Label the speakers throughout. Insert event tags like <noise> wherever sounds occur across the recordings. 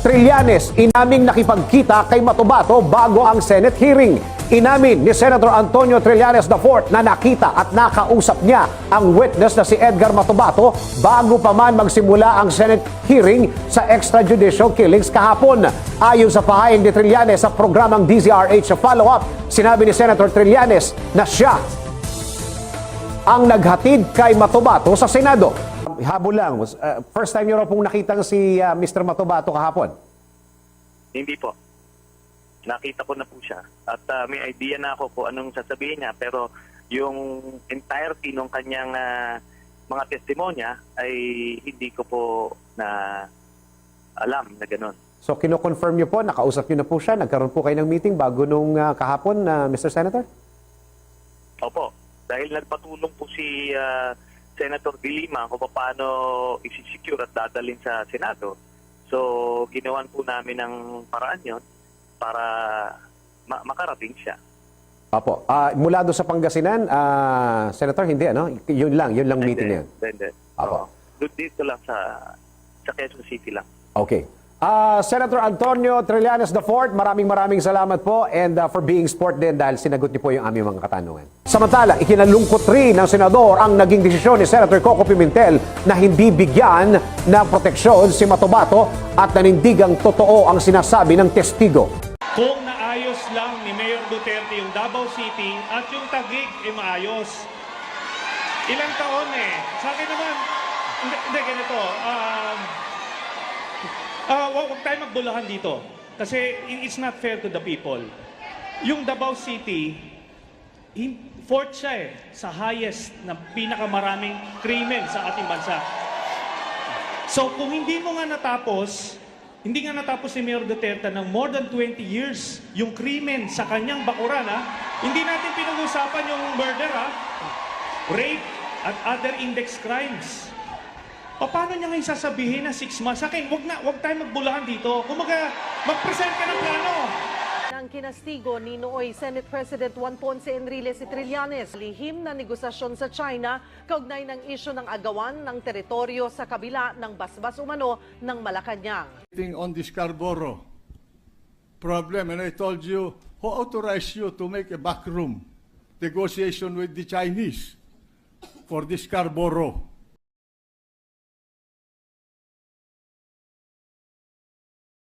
Speaker 1: Trillanes, inaming nakipagkita kay Matubato bago ang Senate hearing. Inamin ni Senator Antonio Trillanes IV na nakita at nakausap niya ang witness na si Edgar Matubato bago pa man magsimula ang Senate hearing sa extrajudicial killings kahapon. Ayon sa pahayag ni Trillanes sa programang DZRH sa follow-up, sinabi ni Senator Trillanes na siya ang naghatid kay Matubato sa Senado. Habol lang, uh, first time niyo raw pong nakita si uh, Mr. Matubato kahapon.
Speaker 2: Hindi po. Nakita ko na po siya. At ah, may idea na ako kung anong sasabihin niya. Pero yung entirety ng kanyang ah, mga testimonya ay hindi ko po na alam na gano'n.
Speaker 1: So kino-confirm niyo po, nakausap niyo na po siya, nagkaroon po kayo ng meeting bago nung uh, kahapon, na Mr. Senator?
Speaker 2: Opo. Dahil nagpatulong po si ah, Senator De Lima kung paano isi-secure at dadalhin sa Senado. So, ginawan po namin ng paraan yon para ma- makarating siya.
Speaker 1: Apo. Ah, mula doon sa Pangasinan, ah, Senator, hindi ano? Yun lang, yun lang meeting na yun.
Speaker 2: Hindi.
Speaker 1: Apo.
Speaker 2: Doon dito lang sa sa Quezon City lang.
Speaker 1: Okay. Ah, Senator Antonio Trillanes IV, maraming maraming salamat po and ah, for being sport din dahil sinagot niyo po yung aming mga katanungan. Samantala, ikinalungkot rin ng senador ang naging desisyon ni Senator Coco Pimentel na hindi bigyan ng proteksyon si Matobato at nanindigang totoo ang sinasabi ng testigo.
Speaker 3: Kung naayos lang ni Mayor Duterte yung Davao City at yung Taguig ay maayos. Ilang taon eh. Sa akin naman, hindi, hindi ganito. Um, ah, wag, wag tayo magbulahan dito. Kasi it's not fair to the people. Yung Davao City, fourth siya eh, sa highest na pinakamaraming krimen sa ating bansa. So kung hindi mo nga natapos, hindi nga natapos si Mayor Duterte ng more than 20 years yung krimen sa kanyang bakuran ha, hindi natin pinag-usapan yung murder ha, rape at other index crimes. O paano niya ngayon sasabihin na 6 months? Sa akin, wag, na, wag tayo magbulahan dito. Kumaga, mag-present ka ng plano.
Speaker 4: Kinastigo ni nooy Senate President Juan Ponce Enriles y Trillanes. Lihim na negosasyon sa China kaugnay ng isyo ng agawan ng teritoryo sa kabila ng basbas umano ng Malacanang.
Speaker 5: on the Scarborough problem, and I told you who authorized you to make a backroom negotiation with the Chinese for the Scarborough.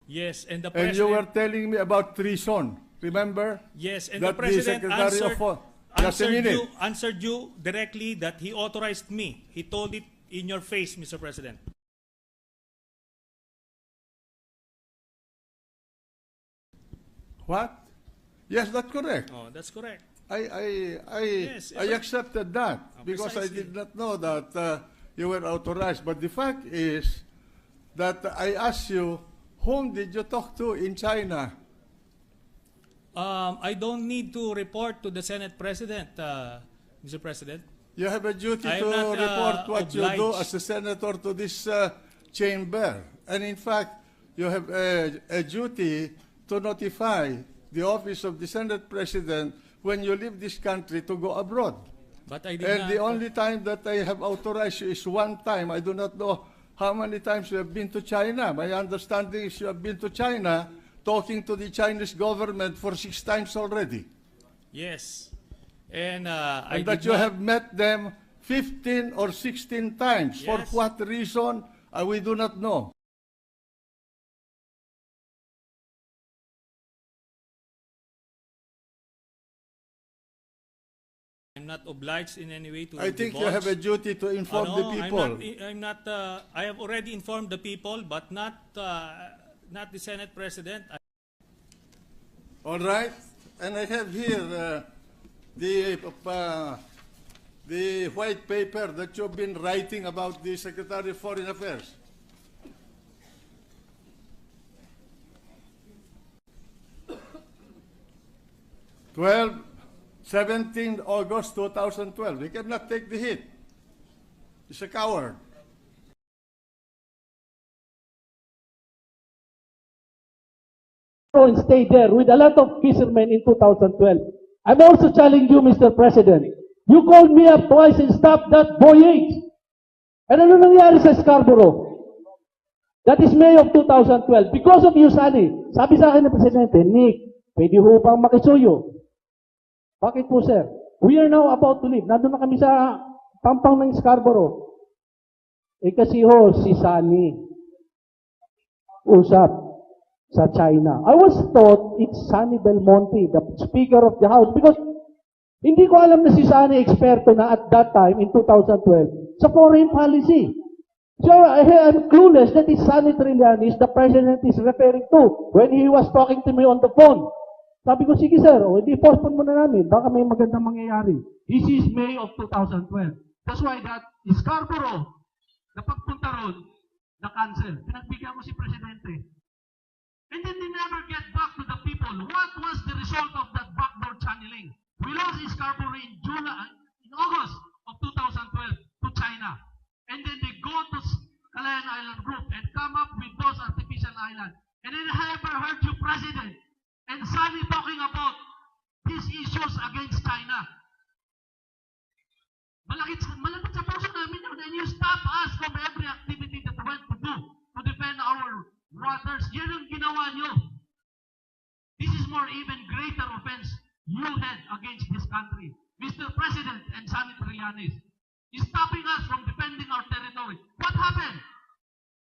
Speaker 3: Yes, and the
Speaker 5: And you were telling me about treason. Remember?
Speaker 3: Yes, and
Speaker 5: that
Speaker 3: the president
Speaker 5: Secretary
Speaker 3: answered,
Speaker 5: of
Speaker 3: answered you answered you directly that he authorized me. He told it in your face, Mr. President.
Speaker 5: What? Yes, that's correct.
Speaker 3: Oh, that's correct.
Speaker 5: I I I,
Speaker 3: Yes,
Speaker 5: I accepted that
Speaker 3: Oh,
Speaker 5: because I did not know that uh, you were authorized. But the fact is that I asked you, whom did you talk to in China?
Speaker 3: Um, I don't need to report to the Senate President, uh, Mr. President.
Speaker 5: You have a duty
Speaker 3: I
Speaker 5: to
Speaker 3: am not, uh,
Speaker 5: report what you do
Speaker 3: obliged.
Speaker 5: as a senator to this uh, chamber. And in fact, you have a, a duty to notify the office of the Senate President when you leave this country to go abroad.
Speaker 3: But I did
Speaker 5: And
Speaker 3: not.
Speaker 5: the only time that I have authorized you is one time. I do not know how many times you have been to China. My understanding is you have been to China talking to the Chinese government for six times already.
Speaker 3: yes, and uh, I
Speaker 5: And that you have met them 15 or 16 times. For
Speaker 3: Yes.
Speaker 5: what reason, uh, we do not know.
Speaker 3: I'm not obliged in any way to.
Speaker 5: I think you
Speaker 3: divulge.
Speaker 5: have a duty to inform the
Speaker 3: no,
Speaker 5: people.
Speaker 3: I'm not. I'm not uh, I have already informed the people, but not uh, not the Senate President. I-
Speaker 5: All right? And I have here uh, the, uh, the white paper that you've been writing about the Secretary of Foreign Affairs. Twelve, 17 August 2012. He cannot take the hit. He's a coward.
Speaker 6: and stay there with a lot of fishermen in 2012. I'm also challenging you, Mr. President. You called me up twice and stopped that voyage. And ano nangyari sa Scarborough? That is May of 2012. Because of you, Sally. Sabi sa akin ng Presidente, Nick, pwede ho bang makisuyo? Bakit po, sir? We are now about to leave. Nandun na kami sa pampang ng Scarborough. Eh kasi ho, si Sunny, usap sa China. I was taught it's Sunny Belmonte, the Speaker of the House, because hindi ko alam na si Sunny eksperto na at that time, in 2012, sa foreign policy. So I, I'm clueless that is Sunny Trillanes the President is referring to when he was talking to me on the phone. Sabi ko, sige sir, o hindi postpone muna namin, baka may magandang mangyayari. This is May of 2012. That's why that Scarborough, na pagpunta ron, na-cancel. Pinagbigyan ko si Presidente. And then they never get back to the people. What was the result of that backdoor channeling? We lost Scarborough in July, in August of 2012 to China. And then they go to Calayan Island Group and come up with those artificial islands. And then I never heard you, President, and Sunny talking about these issues against China. Malakit, malapit sa puso namin yun, and you stop us from every activity that we went to do to defend our waters. Yan ang ginawa nyo. This is more even greater offense you had against this country. Mr. President and Sunny Trillanes is stopping us from defending our territory. What happened?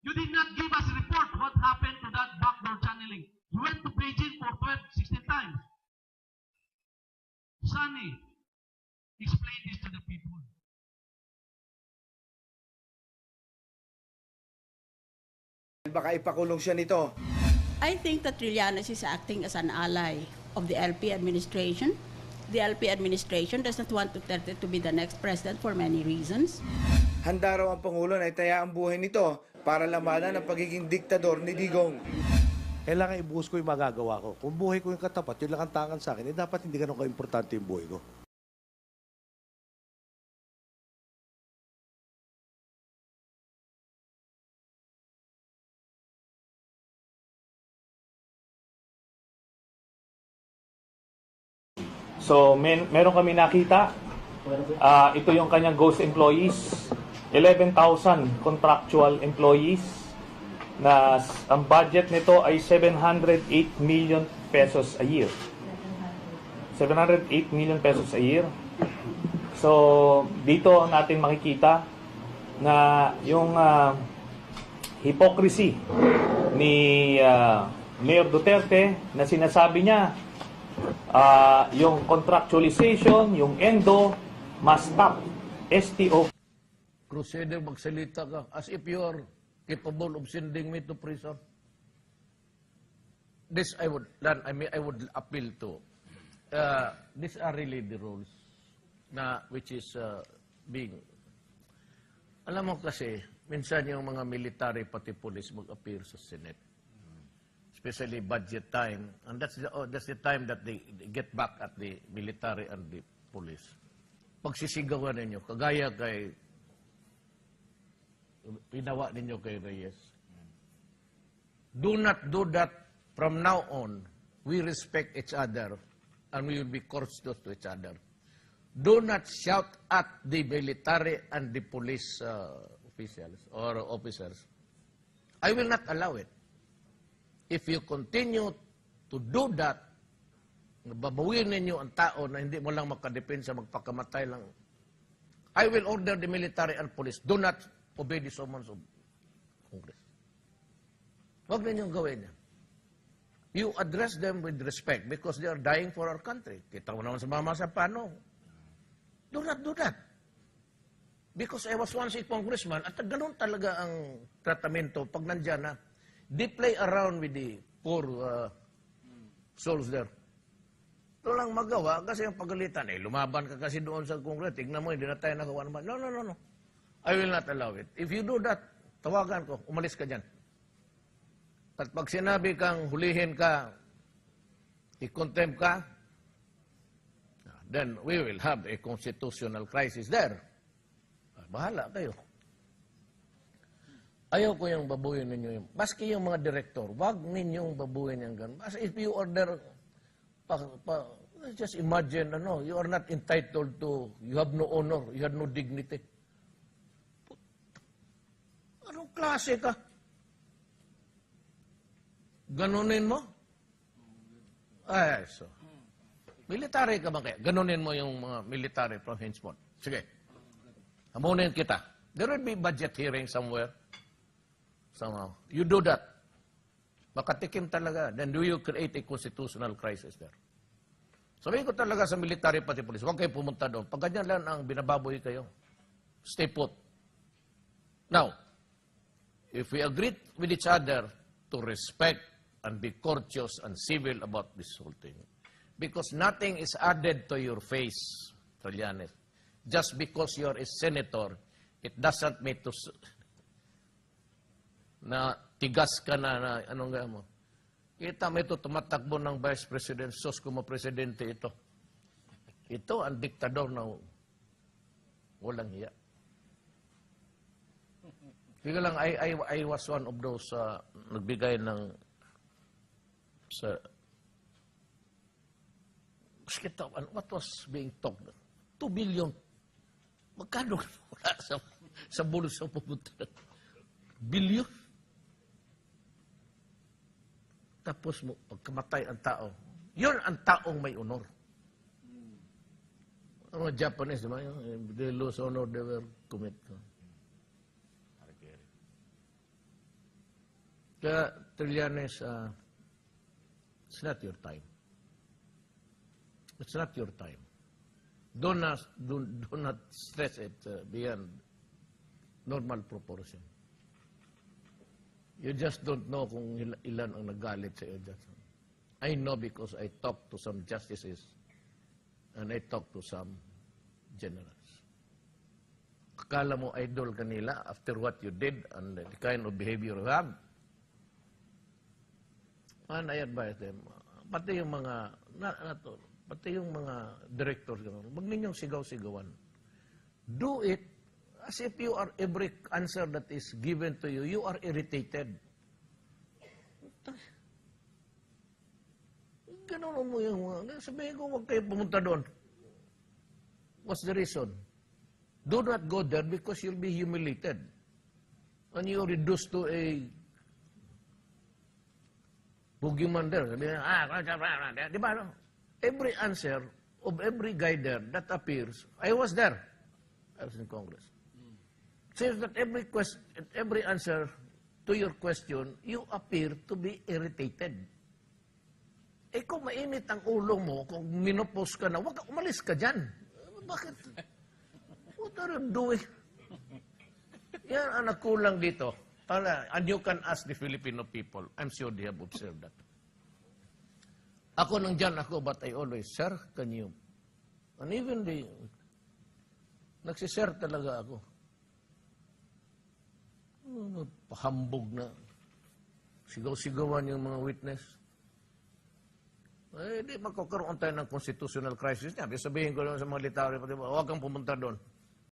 Speaker 6: You did not give us a report what happened to that backdoor channeling. You went to Beijing for 12, 16 times. Sunny, explain this to the people.
Speaker 7: Baka ipakulong siya nito.
Speaker 8: I think that Trillanes is acting as an ally of the LP administration. The LP administration does not want Duterte to be the next president for many reasons.
Speaker 7: Handa raw ang Pangulo na itaya ang buhay nito para lamanan ang pagiging diktador ni Digong.
Speaker 9: Kailangan ibuhos ko yung magagawa ko. Kung buhay ko yung katapat, yun lang ang tangan sa akin, eh dapat hindi ganun ka-importante yung buhay ko.
Speaker 3: So, men meron kami nakita. Ah, ito yung kanyang ghost employees. 11,000 contractual employees na ang budget nito ay 708 million pesos a year. 708 million pesos a year. So, dito natin makikita na yung ah, hypocrisy ni ah, Mayor Duterte na sinasabi niya Ah, yung contractualization, yung endo, must stop. STO.
Speaker 10: Crusader, magsalita ka as if you are capable of sending me to prison. This I would, I mean, I would appeal to. Uh, these are really the rules na which is uh, being. Alam mo kasi, minsan yung mga military pati police mag-appear sa Senate. Especially budget time. And that's the, oh, that's the time that they, they get back at the military and the police. Pagsisigawan ninyo, kagaya kay pinawa ninyo kay Reyes. Do not do that from now on. We respect each other and we will be courteous to each other. Do not shout at the military and the police uh, officials or officers. I will not allow it. If you continue to do that, babawin ninyo ang tao na hindi mo lang makadepensa, magpakamatay lang. I will order the military and police, do not obey the summons of Congress. Huwag ninyong gawin yan. You address them with respect because they are dying for our country. Kita mo naman sa mama sa pano. Do not do that. Because I was once a congressman at ganun talaga ang tratamento pag nandyan na. They play around with the poor uh, souls there. Ito lang magawa kasi ang pagalitan, eh, lumaban ka kasi doon sa Congress, tignan mo, hindi na tayo nagawa naman. No, no, no, no. I will not allow it. If you do that, tawagan ko, umalis ka dyan. At pag sinabi kang hulihin ka, i-contempt ka, then we will have a constitutional crisis there. Ah, Bahala kayo. Ayaw ko yung babuyin ninyo yung, maski yung mga direktor, wag ninyong babuyin yung ganun. As if you order, pa, pa, just imagine, ano, you are not entitled to, you have no honor, you have no dignity. Anong klase ka? Ganunin mo? Ay, so. Military ka ba kaya? Ganunin mo yung mga military from henceforth. Sige. Hamunin kita. There will be budget hearing somewhere. Somehow. You do that. Makatikim talaga. Then do you create a constitutional crisis there? Sabihin ko talaga sa military pati police, huwag kayo pumunta doon. Pag ganyan lang ang binababoy kayo, stay put. Now, if we agree with each other to respect and be courteous and civil about this whole thing, because nothing is added to your face, Trillanes. Just because you're a senator, it doesn't mean to na tigas ka na, na anong nga mo. Kita mo ito, tumatakbo ng Vice President, sos como presidente ito. Ito ang diktador na walang hiya. Kaya lang, I, I, I was one of those uh, nagbigay ng sa Kita, ano, what was being talked? 2 billion. Magkano <laughs> wala sa, sa bulsa pupunta? Billion? Tapos mo, pagkamatay ang tao, yun ang taong may honor. Ang mga Japanese, di ba? Yung, They lose honor, they will commit. Kaya, Trillanes, uh, it's not your time. It's not your time. Do not, do, do not stress it uh, beyond normal proportion. You just don't know kung il- ilan ang nagalit sa iyo dyan. I know because I talked to some justices and I talked to some generals. Akala mo idol kanila after what you did and the kind of behavior you have. And I advise them, pati yung mga, na, na to, pati yung mga directors, huwag ninyong sigaw-sigawan. Do it as if you are every answer that is given to you, you are irritated. Ganun mo yung mga, sabihin ko, huwag kayo pumunta doon. What's the reason? Do not go there because you'll be humiliated. And you're reduced to a boogeyman there. Sabi niya, ah, di ba? No? Every answer of every guy there that appears, I was there. I was in Congress. Says that every question, every answer to your question, you appear to be irritated. Eh kung mainit ang ulo mo, kung minopos ka na, wag ka, umalis ka dyan. Bakit? <laughs> What are you doing? Yan ang nakulang dito. And you can ask the Filipino people. I'm sure they have observed that. Ako nang dyan ako, but I always, Sir, can you? And even the, nagsisir talaga ako. Ano, Pahambog na. Sigaw-sigawan yung mga witness. Eh, di magkakaroon tayo ng constitutional crisis niya. Sabihin ko lang sa mga litawari, pati, huwag kang pumunta doon.